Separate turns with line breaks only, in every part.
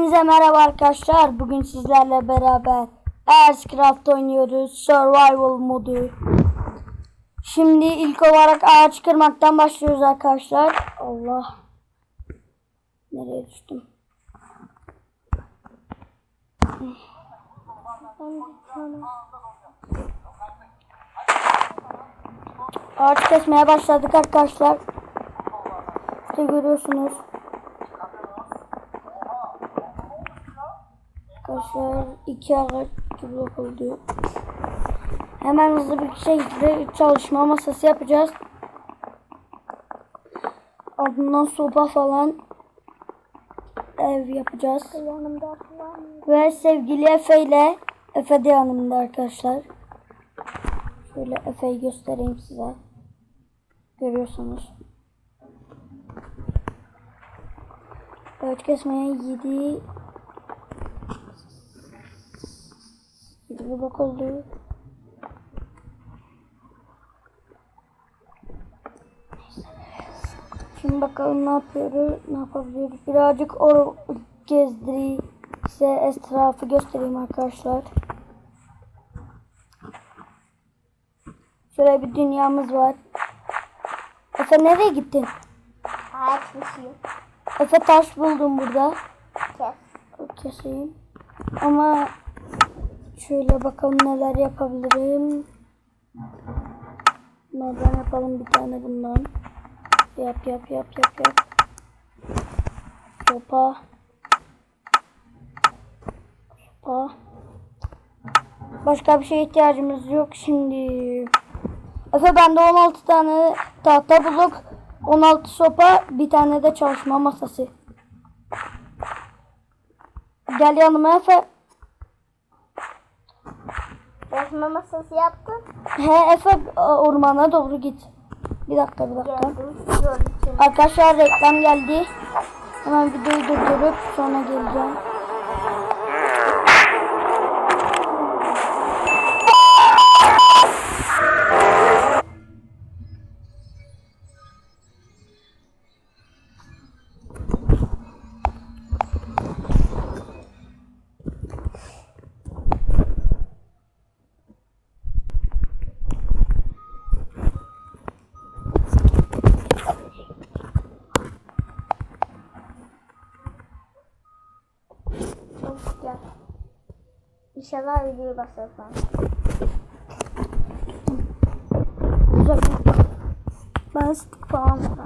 Hepinize merhaba arkadaşlar. Bugün sizlerle beraber Airscraft oynuyoruz. Survival modu. Şimdi ilk olarak ağaç kırmaktan başlıyoruz arkadaşlar. Allah. Nereye düştüm? Ağaç kesmeye başladık arkadaşlar. İşte görüyorsunuz. Arkadaşlar iki iki blok oldu. Hemen hızlı bir şekilde çalışma masası yapacağız. Ardından sopa falan ev yapacağız. Ve sevgili Efe ile Efe de yanımda arkadaşlar. Şöyle Efe'yi göstereyim size. Görüyorsunuz. Evet kesmeye 7 7 blok oldu. Şimdi bakalım ne yapıyoruz, ne yapabiliriz. Birazcık or gezdireyim. Size etrafı göstereyim arkadaşlar. Şöyle bir dünyamız var. Efe nereye gittin?
Ağaç düşüyor.
Efe taş buldum burada.
Kes.
Keseyim. Ama şöyle bakalım neler yapabilirim. Bunlardan yapalım bir tane bundan. Yap yap yap yap yap. Sopa. Sopa. Başka bir şeye ihtiyacımız yok şimdi. Efe bende 16 tane tahta blok, 16 sopa, bir tane de çalışma masası. Gel yanıma Efe.
Resme masası yaptın.
He Efe ormana doğru git. Bir dakika bir dakika.
Geldim.
Arkadaşlar reklam geldi. Hemen videoyu durdurup sonra geleceğim.
İnşallah videoyu.
Güzel. Ben stick falan olsun.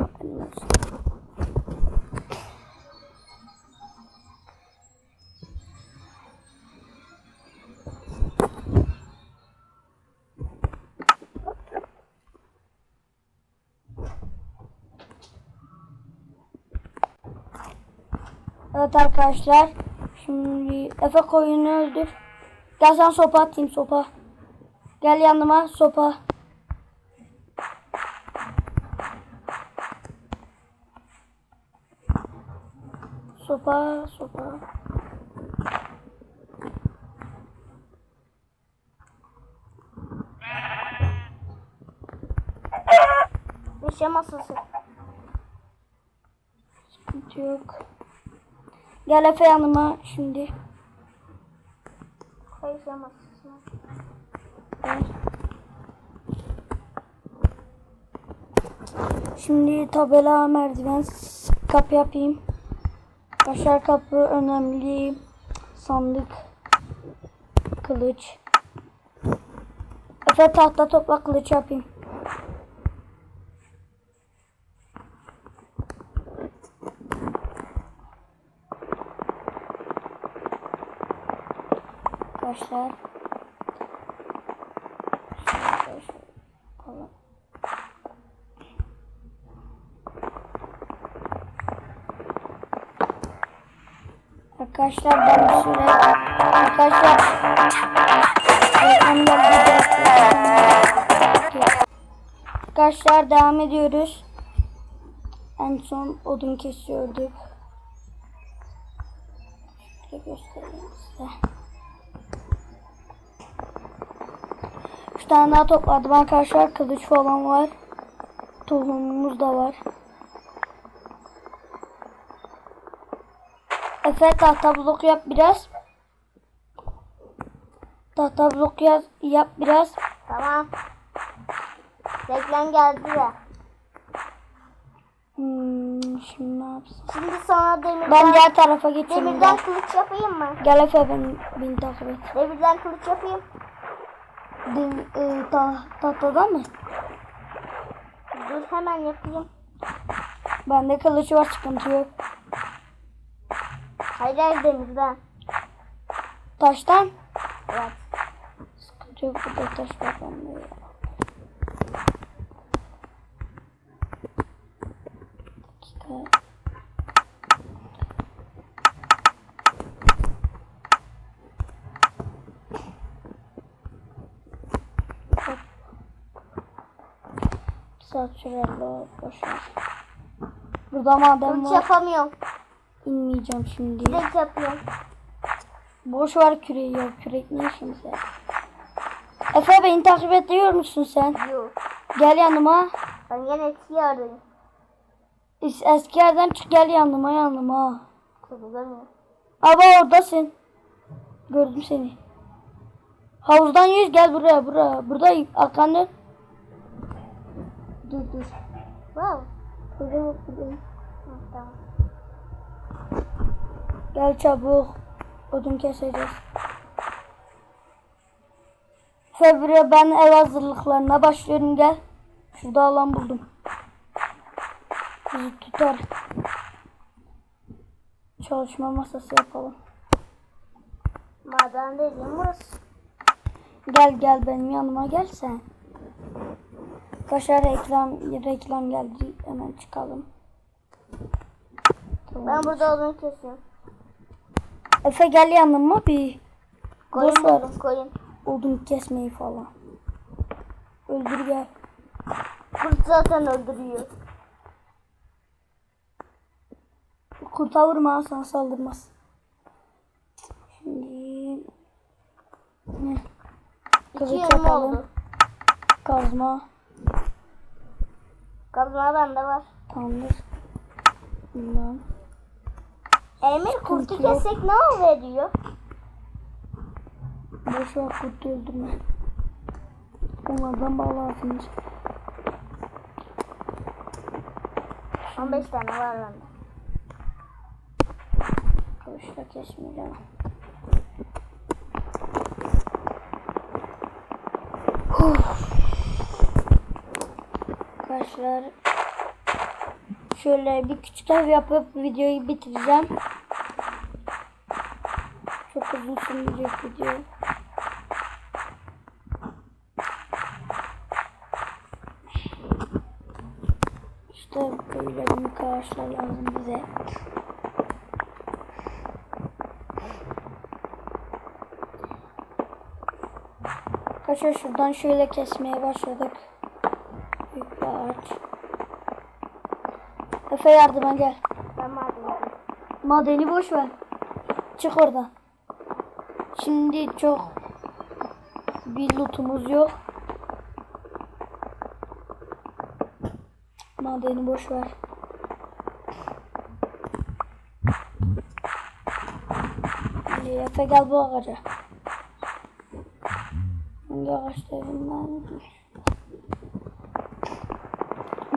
Evet arkadaşlar. Şimdi Efe koyunu öldür. Gel sen sopa atayım sopa. Gel yanıma sopa. Sopa sopa.
Neşe masası.
Sıkıntı yok. Gel Efe yanıma şimdi. Gel. Şimdi tabela merdiven kapı yapayım. Başar kapı önemli. Sandık. Kılıç. Efe tahta topla kılıç yapayım. Arkadaşlar. Arkadaşlar ben bir süre arkadaşlar. Arkadaşlar devam ediyoruz. En son odun kesiyorduk. Şöyle göstereyim size. Üç tane daha topladım arkadaşlar. Kılıç falan var. Tohumumuz da var. Efe tahta blok yap biraz. Tahta blok yap, yap biraz.
Tamam. Reklam geldi ya.
Hmm, şimdi ne yapsın?
Şimdi sana demirden,
Ben diğer tarafa geçeyim.
demirden
Gel,
kılıç yapayım mı?
gel Efe ben, beni takip et.
Demirden kılıç yapayım.
Din, e, ta, tahtadan mı?
Dur hemen yapayım.
Bende kılıç var sıkıntı yok.
Hayır hayır demirden.
Taştan?
Evet.
Sıkıntı yok burada taş var saat sürer la boşver. Burada madem
Kılıç
var
yapamıyorum.
inmeyeceğim şimdi.
Direkt yapıyorum.
Boş ver küreği ya. Kürek ne işimize? Efe beni takip ediyor musun sen?
Yok.
Gel yanıma.
Ben yine arayayım.
Es- Eski yerden çık gel yanıma yanıma.
Kurgulamıyor.
Aba oradasın. Gördüm seni. Havuzdan yüz gel buraya buraya. Burada arkan dön. Dur dur.
Wow.
Burada.
Hı, tamam.
Gel çabuk. Odun keseceğiz. Fevriye ben ev hazırlıklarına başlıyorum gel. Şurada alan buldum. Bizi tutar. Çalışma masası yapalım.
Maden dediğim burası.
Gel gel benim yanıma gel sen. Kaşar reklam reklam geldi hemen çıkalım. Tamam.
Ben burada odun kesiyorum.
Efe gel yanıma bir
Koyun buldum koyun.
odun kesmeyi falan. Öldür gel.
Kurt zaten öldürüyor.
Kurta vurma sana saldırmaz. Şimdi ne? Kılıç yapalım.
oldu.
Kazma
Kazma bende var.
tamamdır. Bundan.
Emir kurtu
yok.
kessek ne veriyor?
Boş ver kurtu öldürme. Onlardan bağlı atınca.
15 tane var bende.
Kılıçla kesmeyeceğim. Arkadaşlar şöyle bir küçük ev yapıp videoyu bitireceğim. Çok uzun sürmeyecek video. İşte böyle büyük ağaçlar lazım bize. Arkadaşlar şuradan şöyle kesmeye başladık. Ağaç. Efe yardıma gel.
Ben maden
Madeni boş ver. Çık oradan. Şimdi çok bir lootumuz yok. Madeni boş ver. Şimdi Efe gel bu ağaca. Hangi ağaç dedim ben?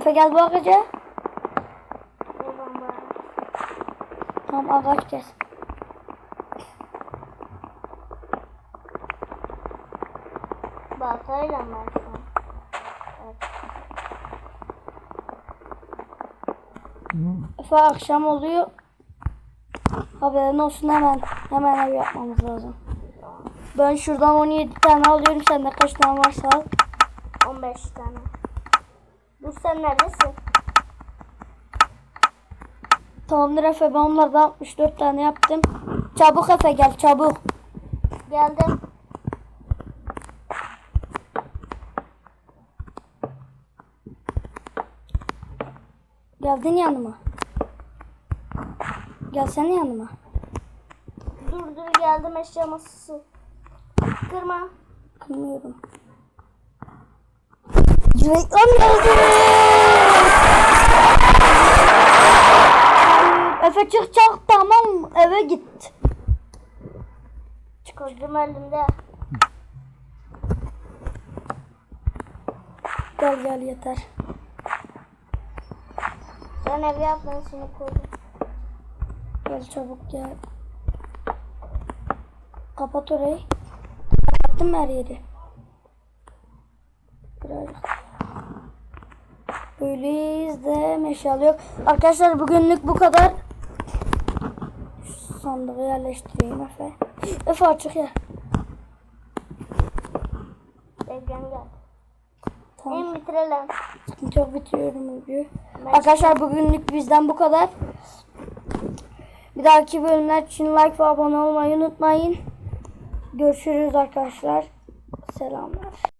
Efe gel bu ağaca. Tamam ağaç kes.
Baltayla şu an.
Efe akşam oluyor. Haberin olsun hemen hemen ev yapmamız lazım. Ben şuradan 17 tane alıyorum. Sende kaç tane varsa al.
15 tane. Sen neredesin?
Tamamdır Efe ben onlardan 64 tane yaptım. Çabuk Efe gel çabuk.
Geldim.
Geldin yanıma. Gelsene yanıma.
Dur dur geldim eşya masası. Kırma.
Kırmıyorum. Reklam geldi. Efe çık çık tamam. eve git.
Kılıcım elimde.
Gel gel yeter.
Sen ev yap ben seni koydum.
Gel çabuk gel. Kapat orayı. Kapattım her yeri. Birazcık. Böyleyiz de meşale yok. Arkadaşlar bugünlük bu kadar. Şu sandığı yerleştireyim Efe. Efe açık ya.
Evden gel.
Tamam.
Bitirelim.
Çok bitiriyorum videoyu. Arkadaşlar bugünlük bizden bu kadar. Bir dahaki bölümler için like ve abone olmayı unutmayın. Görüşürüz arkadaşlar. Selamlar.